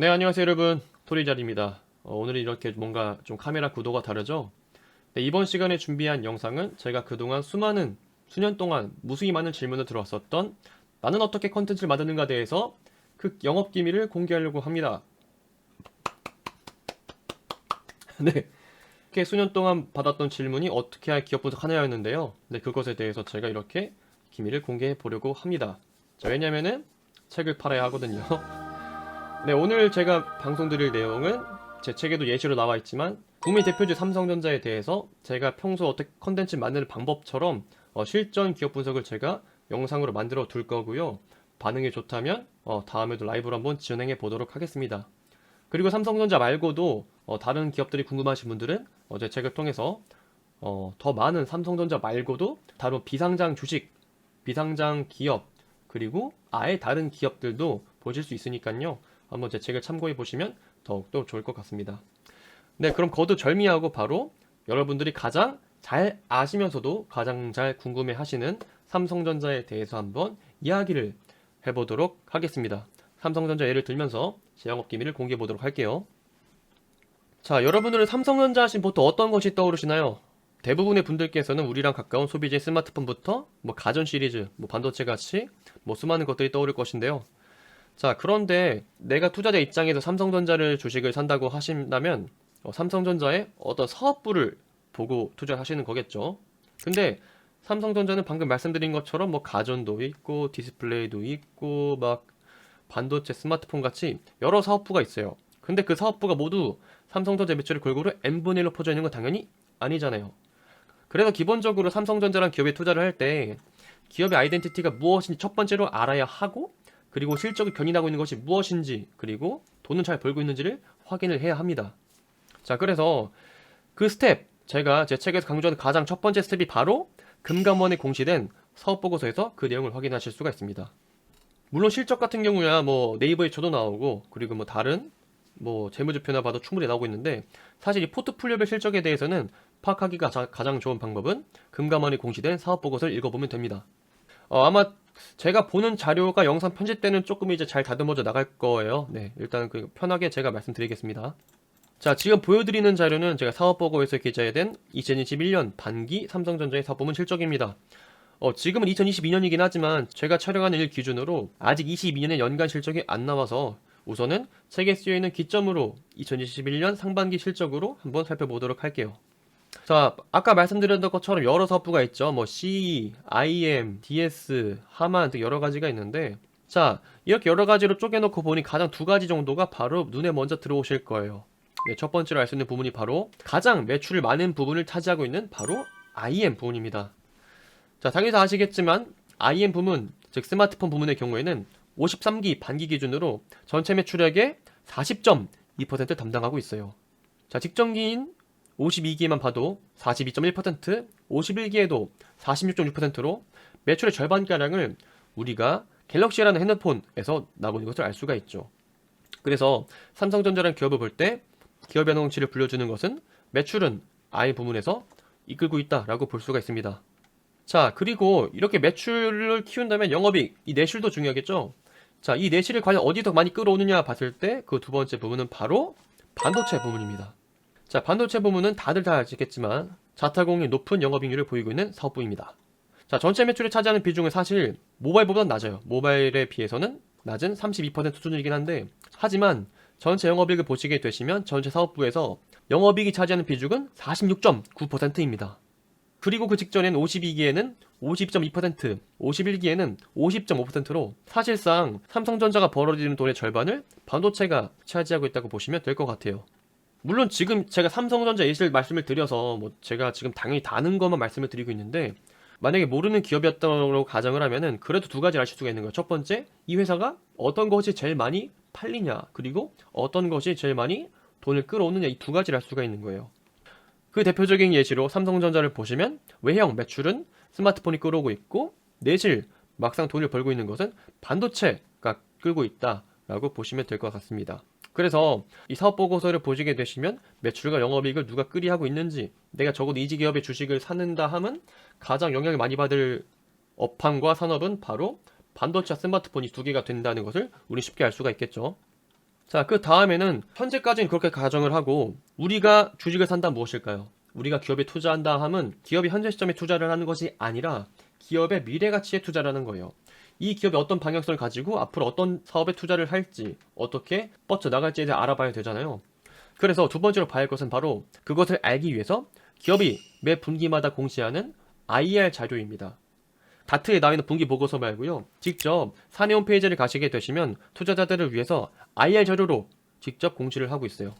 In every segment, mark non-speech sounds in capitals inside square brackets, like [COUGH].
네, 안녕하세요, 여러분. 토리잘입니다. 어, 오늘은 이렇게 뭔가 좀 카메라 구도가 다르죠? 네, 이번 시간에 준비한 영상은 제가 그동안 수많은, 수년 동안 무수히 많은 질문을 들어왔었던 나는 어떻게 컨텐츠를 만드는가 대해서 그 영업 기밀을 공개하려고 합니다. 네. 이렇게 수년 동안 받았던 질문이 어떻게 해야 기업 분석하느냐였는데요. 네, 그것에 대해서 제가 이렇게 기밀을 공개해 보려고 합니다. 자, 왜냐면은 책을 팔아야 하거든요. [LAUGHS] 네, 오늘 제가 방송 드릴 내용은 제 책에도 예시로 나와 있지만 국민 대표주 삼성전자에 대해서 제가 평소 어떻게 컨텐츠 만드는 방법처럼 어, 실전 기업 분석을 제가 영상으로 만들어 둘 거고요. 반응이 좋다면 어, 다음에도 라이브로 한번 진행해 보도록 하겠습니다. 그리고 삼성전자 말고도 어, 다른 기업들이 궁금하신 분들은 어, 제 책을 통해서 어, 더 많은 삼성전자 말고도 다른 비상장 주식, 비상장 기업 그리고 아예 다른 기업들도 보실 수 있으니까요. 한번 제 책을 참고해 보시면 더욱더 좋을 것 같습니다. 네, 그럼 거두절미하고 바로 여러분들이 가장 잘 아시면서도 가장 잘 궁금해 하시는 삼성전자에 대해서 한번 이야기를 해보도록 하겠습니다. 삼성전자 예를 들면서 제 영업 기밀을 공개해 보도록 할게요. 자, 여러분들은 삼성전자 하신 보통 어떤 것이 떠오르시나요? 대부분의 분들께서는 우리랑 가까운 소비재 스마트폰부터 뭐 가전 시리즈, 뭐 반도체 같이 뭐 수많은 것들이 떠오를 것인데요. 자, 그런데 내가 투자자 입장에서 삼성전자를 주식을 산다고 하신다면 어, 삼성전자의 어떤 사업부를 보고 투자하시는 거겠죠. 근데 삼성전자는 방금 말씀드린 것처럼 뭐 가전도 있고 디스플레이도 있고 막 반도체, 스마트폰 같이 여러 사업부가 있어요. 근데 그 사업부가 모두 삼성전자 매출의 골고루 n분의 1로 퍼져 있는 건 당연히 아니잖아요. 그래서 기본적으로 삼성전자란 기업에 투자를 할 때 기업의 아이덴티티가 무엇인지 첫 번째로 알아야 하고 그리고 실적이 견인하고 있는 것이 무엇인지 그리고 돈은 잘 벌고 있는지를 확인을 해야 합니다. 자, 그래서 그 스텝 제가 제 책에서 강조하는 가장 첫 번째 스텝이 바로 금감원에 공시된 사업 보고서에서 그 내용을 확인하실 수가 있습니다. 물론 실적 같은 경우야 뭐 네이버에 쳐도 나오고 그리고 뭐 다른 뭐 재무제표나 봐도 충분히 나오고 있는데 사실 이 포트폴리오별 실적에 대해서는 파악하기가 자- 가장 좋은 방법은 금감원이 공시된 사업 보고서를 읽어보면 됩니다. 어, 아마 제가 보는 자료가 영상 편집 때는 조금 이제 잘 다듬어져 나갈 거예요. 네, 일단 그 편하게 제가 말씀드리겠습니다. 자, 지금 보여드리는 자료는 제가 사업보고에서 기재된 2021년 반기 삼성전자의 사업부문 실적입니다. 어, 지금은 2022년이긴 하지만 제가 촬영하는 일 기준으로 아직 22년의 연간 실적이 안 나와서 우선은 책에 쓰여있는 기점으로 2021년 상반기 실적으로 한번 살펴보도록 할게요. 자, 아까 말씀드렸던 것처럼 여러 사업부가 있죠. 뭐 CE, IM, DS, 하만 등 여러 가지가 있는데 자, 이렇게 여러 가지로 쪼개놓고 보니 가장 두 가지 정도가 바로 눈에 먼저 들어오실 거예요. 네, 첫 번째로 알 수 있는 부분이 바로 가장 매출을 많은 부분을 차지하고 있는 바로 IM 부분입니다. 자, 당연히 다 아시겠지만 IM 부문, 즉 스마트폰 부문의 경우에는 53기 반기 기준으로 전체 매출액의 40.2% 담당하고 있어요. 자, 직전기인 52기에만 봐도 42.1%, 51기에도 46.6%로 매출의 절반가량을 우리가 갤럭시라는 핸드폰에서 나고 있는 것을 알 수가 있죠. 그래서 삼성전자라는 기업을 볼 때 기업의 능치를 불려주는 것은 매출은 I 부문에서 이끌고 있다라고 볼 수가 있습니다. 자, 그리고 이렇게 매출을 키운다면 영업이익, 이 내실도 중요하겠죠? 자, 이 내실을 과연 어디서 많이 끌어오느냐 봤을 때 그 두 번째 부분은 바로 반도체 부문입니다. 자, 반도체 부문은 다들 다 아시겠지만 자타공이 높은 영업이익률을 보이고 있는 사업부입니다. 자, 전체 매출을 차지하는 비중은 사실 모바일보다 낮아요. 모바일에 비해서는 낮은 32% 수준이긴 한데 하지만 전체 영업이익을 보시게 되시면 전체 사업부에서 영업이익이 차지하는 비중은 46.9%입니다. 그리고 그 직전엔 52기에는 50.2%, 51기에는 50.5%로 사실상 삼성전자가 벌어들이는 돈의 절반을 반도체가 차지하고 있다고 보시면 될 것 같아요. 물론 지금 제가 삼성전자 예시를 말씀을 드려서 뭐 제가 지금 당연히 다 아는 것만 말씀을 드리고 있는데 만약에 모르는 기업이었다고 가정을 하면은 그래도 두 가지를 아실 수가 있는 거예요. 첫 번째, 이 회사가 어떤 것이 제일 많이 팔리냐, 그리고 어떤 것이 제일 많이 돈을 끌어오느냐 이 두 가지를 알 수가 있는 거예요. 그 대표적인 예시로 삼성전자를 보시면 외형 매출은 스마트폰이 끌어오고 있고 내실 막상 돈을 벌고 있는 것은 반도체가 끌고 있다라고 보시면 될 것 같습니다. 그래서 이 사업 보고서를 보시게 되시면 매출과 영업이익을 누가 끌이 하고 있는지 내가 적어도 이지 기업의 주식을 사는다 하면 가장 영향을 많이 받을 업황과 산업은 바로 반도체와 스마트폰이 두 개가 된다는 것을 우리 쉽게 알 수가 있겠죠. 자, 그 다음에는 현재까지는 그렇게 가정을 하고 우리가 주식을 산다 무엇일까요? 우리가 기업에 투자한다 함은 기업이 현재 시점에 투자를 하는 것이 아니라 기업의 미래 가치에 투자를 하는 거예요. 이 기업이 어떤 방향성을 가지고 앞으로 어떤 사업에 투자를 할지 어떻게 뻗쳐 나갈지에 대해 알아봐야 되잖아요. 그래서 두 번째로 봐야 할 것은 바로 그것을 알기 위해서 기업이 매 분기마다 공시하는 IR 자료입니다. 다트에 나와 있는 분기 보고서 말고요. 직접 사내 홈페이지를 가시게 되시면 투자자들을 위해서 IR 자료로 직접 공시를 하고 있어요.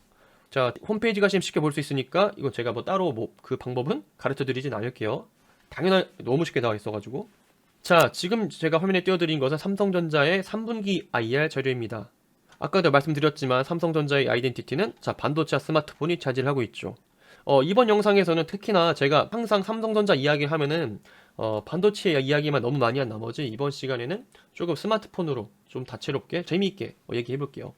자, 홈페이지 가시면 쉽게 볼 수 있으니까 이거 제가 뭐 따로 뭐 그 방법은 가르쳐 드리진 않을게요. 당연히 너무 쉽게 나와 있어 가지고. 자, 지금 제가 화면에 띄워드린 것은 삼성전자의 3분기 IR 자료입니다. 아까도 말씀드렸지만 삼성전자의 아이덴티티는 자, 반도체와 스마트폰이 차지를 하고 있죠. 어, 이번 영상에서는 특히나 제가 항상 삼성전자 이야기 하면은 어, 반도체 이야기만 너무 많이 한 나머지 이번 시간에는 조금 스마트폰으로 좀 다채롭게 재미있게 어, 얘기해 볼게요.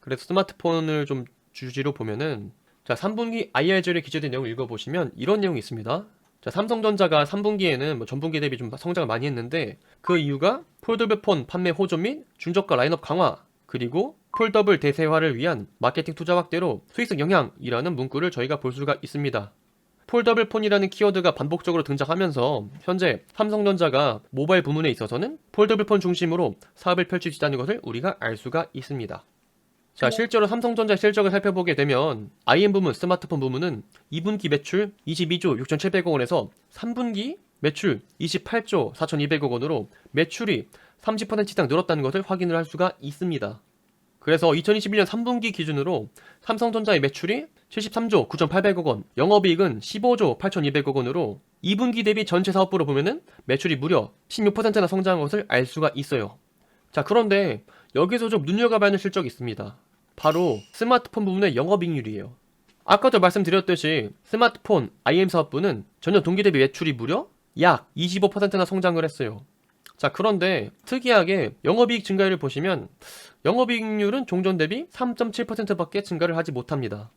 그래서 스마트폰을 좀 주지로 보면은 자 3분기 IR절에 기재된 내용을 읽어보시면 이런 내용이 있습니다. 자 삼성전자가 3분기에는 뭐 전분기 대비 좀 성장을 많이 했는데 그 이유가 폴더블 폰 판매 호조 및 중저가 라인업 강화 그리고 폴더블 대세화를 위한 마케팅 투자 확대로 수익성 영향이라는 문구를 저희가 볼 수가 있습니다. 폴더블 폰이라는 키워드가 반복적으로 등장하면서 현재 삼성전자가 모바일 부문에 있어서는 폴더블 폰 중심으로 사업을 펼칠 수 있다는 것을 우리가 알 수가 있습니다. 자, 실제로 삼성전자 실적을 살펴보게 되면 IM 부문, 스마트폰 부문은 2분기 매출 22조 6,700억 원에서 3분기 매출 28조 4,200억 원으로 매출이 30% 이상 늘었다는 것을 확인을 할 수가 있습니다. 그래서 2021년 3분기 기준으로 삼성전자의 매출이 73조 9,800억 원, 영업이익은 15조 8,200억 원으로 2분기 대비 전체 사업부로 보면은 매출이 무려 16%나 성장한 것을 알 수가 있어요. 자, 그런데 여기서 좀 눈여겨봐야 하는 실적이 있습니다. 바로 스마트폰 부분의 영업이익률이에요. 아까도 말씀드렸듯이 스마트폰 IM 사업부는 전년 동기 대비 매출이 무려 약 25%나 성장을 했어요. 자, 그런데 특이하게 영업이익 증가율을 보시면 영업이익률은 종전 대비 3.7%밖에 증가를 하지 못합니다.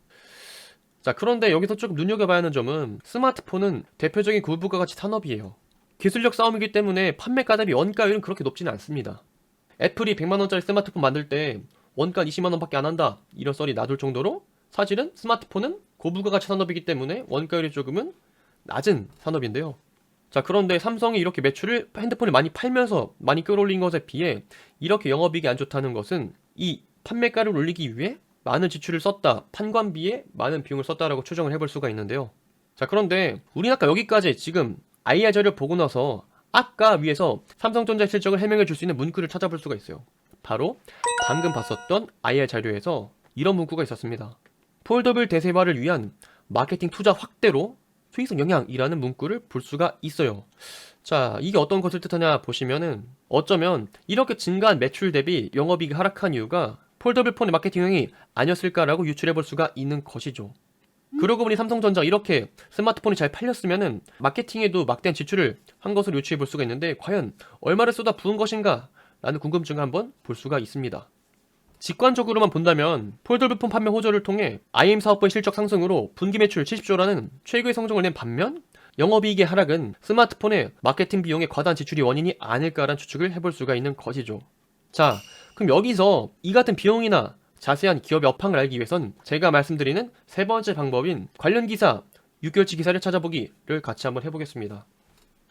자, 그런데 여기서 조금 눈여겨봐야 하는 점은 스마트폰은 대표적인 고부가가치 산업이에요. 기술력 싸움이기 때문에 판매가 대비 원가율은 그렇게 높지는 않습니다. 애플이 100만원짜리 스마트폰 만들 때 원가 20만원밖에 안 한다. 이런 썰이 나돌 정도로 사실은 스마트폰은 고부가가치 산업이기 때문에 원가율이 조금은 낮은 산업인데요. 자, 그런데 삼성이 이렇게 매출을 핸드폰을 많이 팔면서 많이 끌어올린 것에 비해 이렇게 영업이익이 안 좋다는 것은 이 판매가를 올리기 위해 많은 지출을 썼다. 판관비에 많은 비용을 썼다라고 추정을 해볼 수가 있는데요. 자, 그런데 우리는 아까 여기까지 지금 IR 자료를 보고 나서 아까 위에서 삼성전자 실적을 해명해 줄 수 있는 문구를 찾아볼 수가 있어요. 바로 방금 봤었던 IR 자료에서 이런 문구가 있었습니다. 폴더블 대세화를 위한 마케팅 투자 확대로 수익성 영향이라는 문구를 볼 수가 있어요. 자, 이게 어떤 것을 뜻하냐 보시면은 어쩌면 이렇게 증가한 매출 대비 영업이익이 하락한 이유가 폴더블 폰의 마케팅형이 아니었을까라고 유출해 볼 수가 있는 것이죠. 그러고 보니 삼성전자 이렇게 스마트폰이 잘 팔렸으면은 마케팅에도 막대한 지출을 한 것으로 유추해 볼 수가 있는데 과연 얼마를 쏟아 부은 것인가? 라는 궁금증을 한번 볼 수가 있습니다. 직관적으로만 본다면 폴더블폰 판매 호조를 통해 IM 사업부의 실적 상승으로 분기 매출 70조라는 최고의 성적을 낸 반면 영업이익의 하락은 스마트폰의 마케팅 비용의 과다한 지출이 원인이 아닐까라는 추측을 해볼 수가 있는 것이죠. 자, 그럼 여기서 이 같은 비용이나 자세한 기업의 업황을 알기 위해선 제가 말씀드리는 세 번째 방법인 관련 기사 6개월치 기사를 찾아보기를 같이 한번 해보겠습니다.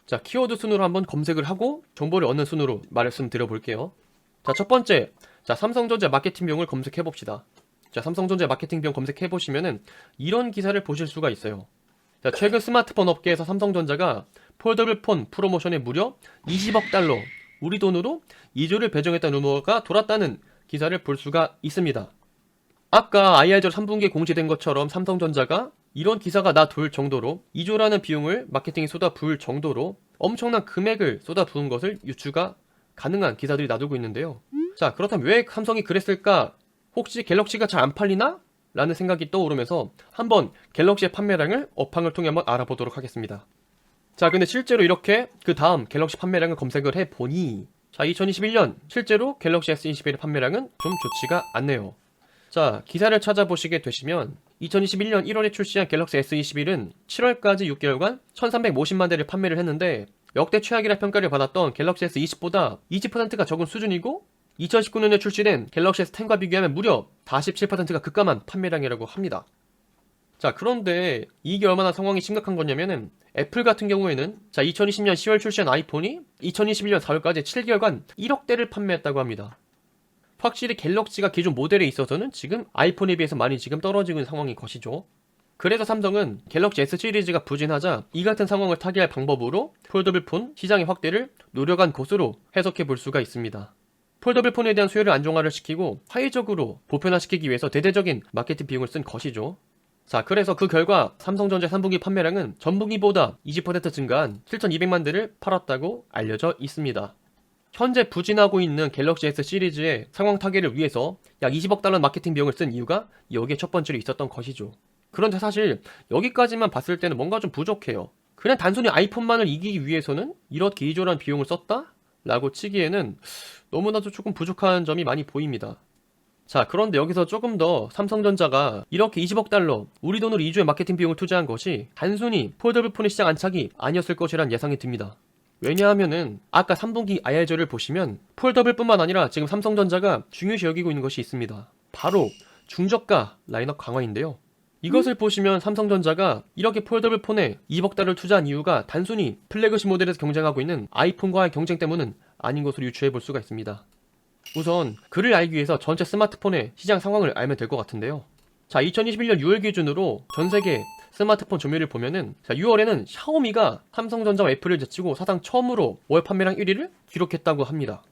자, 키워드 순으로 한번 검색을 하고 정보를 얻는 순으로 말씀드려 볼게요. 자, 첫 번째. 자, 삼성전자 마케팅 비용을 검색해 봅시다. 자, 삼성전자 마케팅 비용 검색해 보시면은 이런 기사를 보실 수가 있어요. 자, 최근 스마트폰 업계에서 삼성전자가 폴더블 폰 프로모션에 무려 20억 달러, 우리 돈으로 2조를 배정했다는 루머가 돌았다는 기사를 볼 수가 있습니다. 아까 IR절 3분기에 공지된 것처럼 삼성전자가 이런 기사가 나 돌 정도로 2조라는 비용을 마케팅에 쏟아 부을 정도로 엄청난 금액을 쏟아 부은 것을 유추가 가능한 기사들이 나돌고 있는데요. 자, 그렇다면 왜 삼성이 그랬을까? 혹시 갤럭시가 잘 안 팔리나? 라는 생각이 떠오르면서 한번 갤럭시의 판매량을 업황을 통해 한번 알아보도록 하겠습니다. 자, 근데 실제로 이렇게 그 다음 갤럭시 판매량을 검색을 해 보니 자, 2021년 실제로 갤럭시 S21의 판매량은 좀 좋지가 않네요. 자, 기사를 찾아보시게 되시면 2021년 1월에 출시한 갤럭시 S21은 7월까지 6개월간 1350만 대를 판매를 했는데 역대 최악이라 평가를 받았던 갤럭시 S20보다 20%가 적은 수준이고 2019년에 출시된 갤럭시 S10과 비교하면 무려 47%가 급감한 판매량이라고 합니다. 자, 그런데 이게 얼마나 상황이 심각한 거냐면은 애플 같은 경우에는 자, 2020년 10월 출시한 아이폰이 2021년 4월까지 7개월간 1억 대를 판매했다고 합니다. 확실히 갤럭시가 기존 모델에 있어서는 지금 아이폰에 비해서 많이 지금 떨어지고 있는 상황인 것이죠. 그래서 삼성은 갤럭시 S 시리즈가 부진하자 이 같은 상황을 타개할 방법으로 폴더블 폰 시장의 확대를 노력한 것으로 해석해 볼 수가 있습니다. 폴더블 폰에 대한 수요를 안정화를 시키고 화이적으로 보편화시키기 위해서 대대적인 마케팅 비용을 쓴 것이죠. 자, 그래서 그 결과 삼성전자 3분기 판매량은 전분기보다 20% 증가한 7,200만 대를 팔았다고 알려져 있습니다. 현재 부진하고 있는 갤럭시 S 시리즈의 상황 타개를 위해서 약 20억 달러 마케팅 비용을 쓴 이유가 여기에 첫 번째로 있었던 것이죠. 그런데 사실 여기까지만 봤을 때는 뭔가 좀 부족해요. 그냥 단순히 아이폰만을 이기기 위해서는 이렇게 이조란 비용을 썼다? 라고 치기에는 너무나도 조금 부족한 점이 많이 보입니다. 자, 그런데 여기서 조금 더 삼성전자가 이렇게 20억 달러, 우리 돈으로 2주의 마케팅 비용을 투자한 것이 단순히 폴더블 폰의 시장 안착이 아니었을 것이란 예상이 듭니다. 왜냐하면은 아까 3분기 IR저를 보시면 폴더블뿐만 아니라 지금 삼성전자가 중요시 여기고 있는 것이 있습니다. 바로 중저가 라인업 강화인데요. 이것을 보시면 삼성전자가 이렇게 폴더블 폰에 2억 달러를 투자한 이유가 단순히 플래그십 모델에서 경쟁하고 있는 아이폰과의 경쟁 때문은 아닌 것으로 유추해 볼 수가 있습니다. 우선 그를 알기 위해서 전체 스마트폰의 시장 상황을 알면 될 것 같은데요. 자, 2021년 6월 기준으로 전 세계 스마트폰 점유율을 보면은 자, 6월에는 샤오미가 삼성전자와 애플을 제치고 사상 처음으로 월 판매량 1위를 기록했다고 합니다.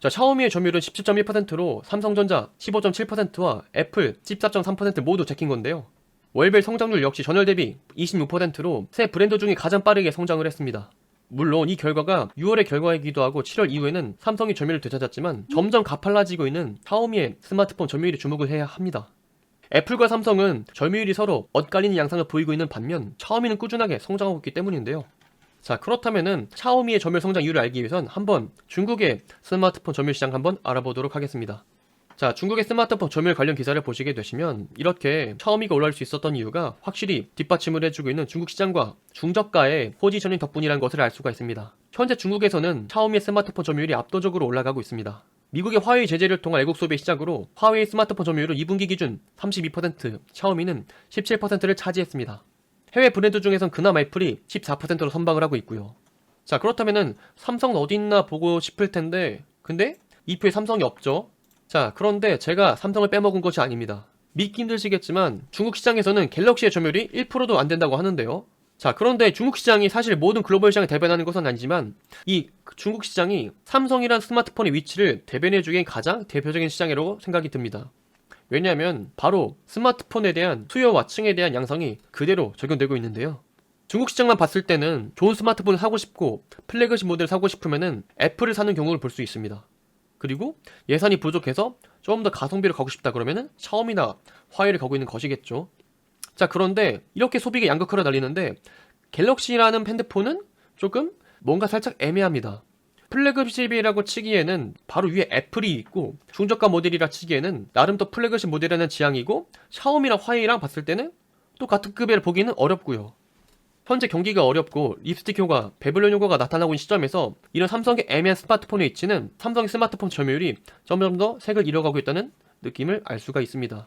자, 샤오미의 점유율은 17.1%로 삼성전자 15.7%와 애플 14.3% 모두 제낀 건데요. 월별 성장률 역시 전월 대비 26%로 새 브랜드 중에 가장 빠르게 성장을 했습니다. 물론 이 결과가 6월의 결과이기도 하고 7월 이후에는 삼성이 점유율을 되찾았지만 점점 가팔라지고 있는 샤오미의 스마트폰 점유율에 주목을 해야 합니다. 애플과 삼성은 점유율이 서로 엇갈리는 양상을 보이고 있는 반면 샤오미는 꾸준하게 성장하고 있기 때문인데요. 자 그렇다면은 샤오미의 점유율 성장 이유를 알기 위해선 한번 중국의 스마트폰 점유율 시장 한번 알아보도록 하겠습니다. 자, 중국의 스마트폰 점유율 관련 기사를 보시게 되시면 이렇게 샤오미가 올라올 수 있었던 이유가 확실히 뒷받침을 해주고 있는 중국 시장과 중저가의 포지셔닝 덕분이라는 것을 알 수가 있습니다. 현재 중국에서는 샤오미의 스마트폰 점유율이 압도적으로 올라가고 있습니다. 미국의 화웨이 제재를 통한 애국 소비 시작으로 화웨이 스마트폰 점유율은 2분기 기준 32%, 샤오미는 17%를 차지했습니다. 해외 브랜드 중에선 그나마 애플이 14%로 선방을 하고 있고요. 자, 그렇다면은 삼성은 어디 있나 보고 싶을 텐데 근데 이 표에 삼성이 없죠. 자, 그런데 제가 삼성을 빼먹은 것이 아닙니다. 믿기 힘드시겠지만 중국 시장에서는 갤럭시의 점유율이 1%도 안 된다고 하는데요. 자, 그런데 중국 시장이 사실 모든 글로벌 시장을 대변하는 것은 아니지만 이 중국 시장이 삼성이란 스마트폰의 위치를 대변해 주기엔 가장 대표적인 시장이라고 생각이 듭니다. 왜냐하면 바로 스마트폰에 대한 수요와 층에 대한 양상이 그대로 적용되고 있는데요. 중국 시장만 봤을 때는 좋은 스마트폰을 사고 싶고 플래그십 모델을 사고 싶으면은 애플을 사는 경우를 볼 수 있습니다. 그리고 예산이 부족해서 좀더 가성비를 가고 싶다 그러면은 샤오미나 화웨이를 가고 있는 것이겠죠. 자, 그런데 이렇게 소비가 양극화로 날리는데 갤럭시라는 핸드폰은 조금 뭔가 살짝 애매합니다. 플래그십이라고 치기에는 바로 위에 애플이 있고 중저가 모델이라 치기에는 나름 또 플래그십 모델이라는 지향이고 샤오미랑 화웨이랑 봤을 때는 또 같은 급여를 보기는 어렵고요. 현재 경기가 어렵고 립스틱 효과, 배블론 효과가 나타나고 있는 시점에서 이런 삼성의 애매한 스마트폰의 위치는 삼성의 스마트폰 점유율이 점점 더 색을 잃어가고 있다는 느낌을 알 수가 있습니다.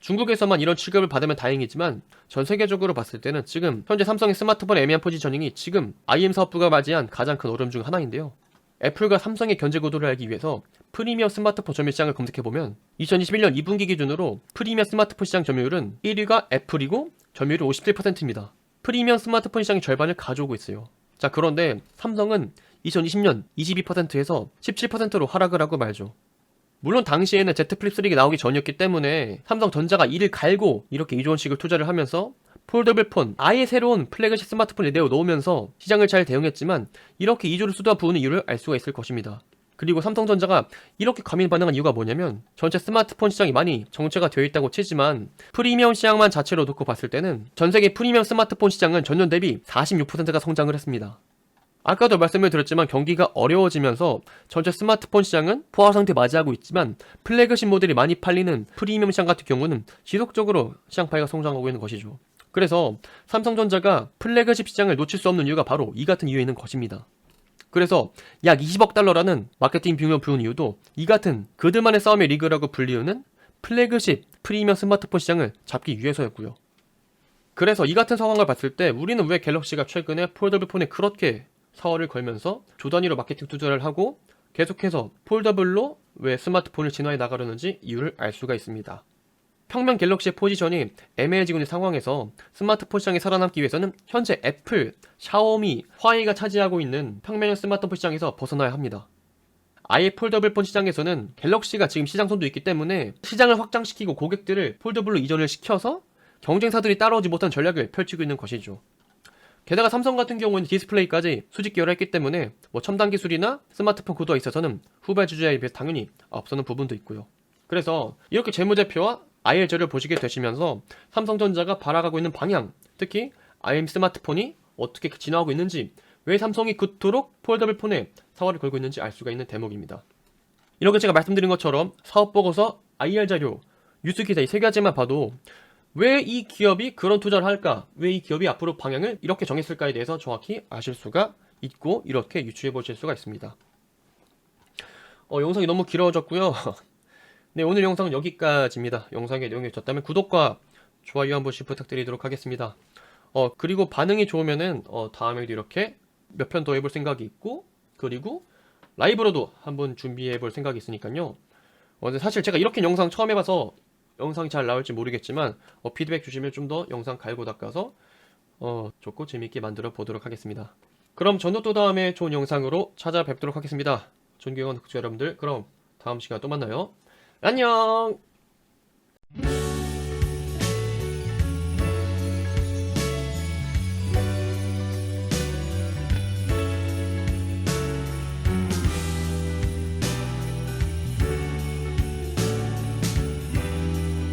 중국에서만 이런 취급을 받으면 다행이지만 전 세계적으로 봤을 때는 지금 현재 삼성의 스마트폰 애매한 포지셔닝이 지금 IM 사업부가 맞이한 가장 큰 어려움 중 하나인데요. 애플과 삼성의 견제 구도를 알기 위해서 프리미엄 스마트폰 점유율 시장을 검색해보면 2021년 2분기 기준으로 프리미엄 스마트폰 시장 점유율은 1위가 애플이고 점유율이 57%입니다. 프리미엄 스마트폰 시장의 절반을 가져오고 있어요. 자, 그런데 삼성은 2020년 22%에서 17%로 하락을 하고 말죠. 물론 당시에는 Z 플립 3가 나오기 전이었기 때문에 삼성전자가 이를 갈고 이렇게 이조원식을 투자를 하면서 폴더블 폰 아예 새로운 플래그십 스마트폰을 내어 놓으면서 시장을 잘 대응했지만 이렇게 이조를 쏟아 부으는 이유를 알 수가 있을 것입니다. 그리고 삼성전자가 이렇게 과민 반응한 이유가 뭐냐면 전체 스마트폰 시장이 많이 정체가 되어 있다고 치지만 프리미엄 시장만 자체로 놓고 봤을 때는 전 세계 프리미엄 스마트폰 시장은 전년 대비 46%가 성장을 했습니다. 아까도 말씀을 드렸지만 경기가 어려워지면서 전체 스마트폰 시장은 포화 상태 맞이하고 있지만 플래그십 모델이 많이 팔리는 프리미엄 시장 같은 경우는 지속적으로 시장 파이가 성장하고 있는 것이죠. 그래서 삼성전자가 플래그십 시장을 놓칠 수 없는 이유가 바로 이 같은 이유에 있는 것입니다. 그래서 약 20억 달러라는 마케팅 비용을 부은 이유도 이 같은 그들만의 싸움의 리그라고 불리우는 플래그십 프리미엄 스마트폰 시장을 잡기 위해서였고요. 그래서 이 같은 상황을 봤을 때 우리는 왜 갤럭시가 최근에 폴더블 폰에 그렇게 사활을 걸면서 조 단위로 마케팅 투자를 하고 계속해서 폴더블로 왜 스마트폰을 진화해 나가려는지 이유를 알 수가 있습니다. 평면 갤럭시의 포지션이 애매해지고 있는 상황에서 스마트폰 시장에 살아남기 위해서는 현재 애플, 샤오미, 화웨이가 차지하고 있는 평면형 스마트폰 시장에서 벗어나야 합니다. 아예 폴더블폰 시장에서는 갤럭시가 지금 시장 선도 있기 때문에 시장을 확장시키고 고객들을 폴더블로 이전을 시켜서 경쟁사들이 따라오지 못한 전략을 펼치고 있는 것이죠. 게다가 삼성 같은 경우는 디스플레이까지 수직 계열했기 때문에 뭐 첨단 기술이나 스마트폰 구도에 있어서는 후발 주자에 비해 당연히 앞서는 부분도 있고요. 그래서 이렇게 재무제표와 IL제를 보시게 되시면서 삼성전자가 바라가고 있는 방향, 특히 IM 스마트폰이 어떻게 진화하고 있는지, 왜 삼성이 그토록 폴더블 폰에 사활을 걸고 있는지 알 수가 있는 대목입니다. 이렇게 제가 말씀드린 것처럼 사업 보고서, IR 자료, 뉴스 기사 이 세 가지만 봐도 왜 이 기업이 그런 투자를 할까? 왜 이 기업이 앞으로 방향을 이렇게 정했을까에 대해서 정확히 아실 수가 있고 이렇게 유추해 보실 수가 있습니다. 어, 영상이 너무 길어졌고요. [LAUGHS] 네, 오늘 영상은 여기까지입니다. 영상의 내용이 좋다면 구독과 좋아요 한 번씩 부탁드리도록 하겠습니다. 어, 그리고 반응이 좋으면은 어, 다음에도 이렇게 몇 편 더 해볼 생각이 있고 그리고 라이브로도 한번 준비해 볼 생각이 있으니까요. 어, 사실 제가 이렇게 영상 처음 해봐서 영상이 잘 나올지 모르겠지만 어, 피드백 주시면 좀 더 영상 갈고 닦아서 어, 좋고 재밌게 만들어 보도록 하겠습니다. 그럼 저는 또 다음에 좋은 영상으로 찾아뵙도록 하겠습니다. 존경하는 구독자 여러분들, 그럼 다음 시간 또 만나요. 안녕!